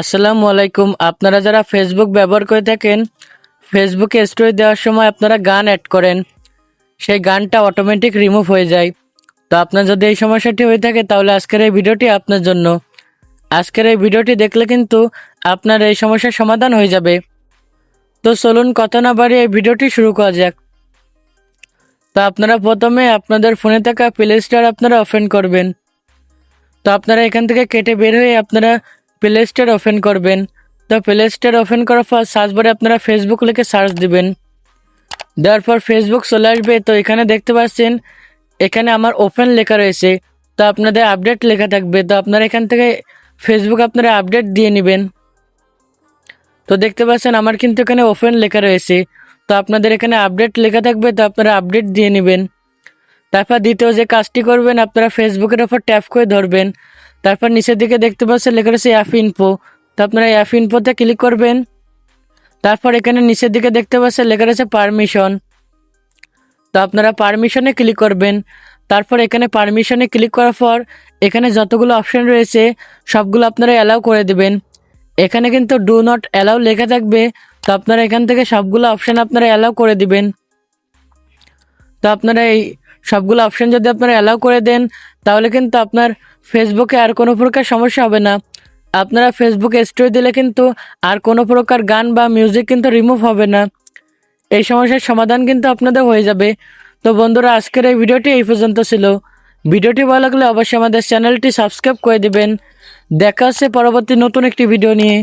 আসসালামু আলাইকুম। আপনারা যারা ফেসবুক ব্যবহার করে থাকেন ফেসবুকে স্টোরি দেওয়ার সময় আপনারা গান অ্যাড করেন। সেই গানটা অটোমেটিক রিমুভ হয়ে যায়। তো আপনার যদি এই সমস্যাটি হয়ে থাকে, তাহলে আজকের এই ভিডিওটি আপনার জন্য। আজকের এই ভিডিওটি দেখলে কিন্তু আপনার এই সমস্যার সমাধান হয়ে যাবে। তো চলুন কথা না বাড়িয়ে এই ভিডিওটি শুরু করা যাক। তো আপনারা প্রথমে আপনাদের ফোনে থাকা প্লে স্টোর আপনারা ওপেন করবেন। তো আপনারা এখান থেকে কেটে বের হয়ে আপনারা প্লে স্টোর ওপেন করবেন। তো প্লে স্টোর ওপেন করার পর সার্চ বারে আপনারা ফেসবুক লিখে সার্চ দিবেন। দেওয়ার পর ফেসবুক চলে আসবে। তো এখানে দেখতে পাচ্ছেন, এখানে আমার ওপেন লেখা রয়েছে। তো আপনাদের আপডেট লেখা থাকবে। তো আপনারা এখান থেকে ফেসবুক আপনারা আপডেট দিয়ে নেবেন। তো দেখতে পাচ্ছেন, আমার কিন্তু এখানে ওপেন লেখা রয়েছে। তো আপনাদের এখানে আপডেট লেখা থাকবে। তো আপনারা আপডেট দিয়ে নেবেন। তারপর দ্বিতীয় যে কাজটি করবেন, আপনারা ফেসবুকের ওপর ট্যাপ করে ধরবেন। তারপর নিচের দিকে দেখতে পাচ্ছেন, লেখা রয়েছে অ্যাপ ইনফো তো আপনারা অ্যাপ ইনফোতে ক্লিক করবেন। তারপর এখানে নিচের দিকে দেখতে পাচ্ছেন, লেখা রয়েছে পারমিশন তো আপনারা পারমিশনে ক্লিক করবেন। তারপর এখানে পারমিশনে ক্লিক করার পর, এখানে যতগুলো অপশন রয়েছে, সবগুলো আপনারা অ্যালাউ করে দেবেন। এখানে কিন্তু ডু নট অ্যালাউ লেখা থাকবে। তো আপনারা এখান থেকে সবগুলো অপশান আপনারা অ্যালাউ করে দিবেন। তো আপনারা এই সবগুলো অপশান যদি আপনারা অ্যালাউ করে দেন, তাহলে কিন্তু আপনার ফেসবুকে আর কোনো প্রকার সমস্যা হবে না। আপনারা ফেসবুকে স্টোরি দিলে কিন্তু আর কোনো প্রকার গান বা মিউজিক কিন্তু রিমুভ হবে না। এই সমস্যার সমাধান কিন্তু আপনাদের হয়ে যাবে। তো বন্ধুরা, আজকের এই ভিডিওটি এই পর্যন্ত ছিল। ভিডিওটি ভালো লাগলে অবশ্যই আমাদের চ্যানেলটি সাবস্ক্রাইব করে দেবেন। দেখা হচ্ছে পরবর্তী নতুন একটি ভিডিও নিয়ে।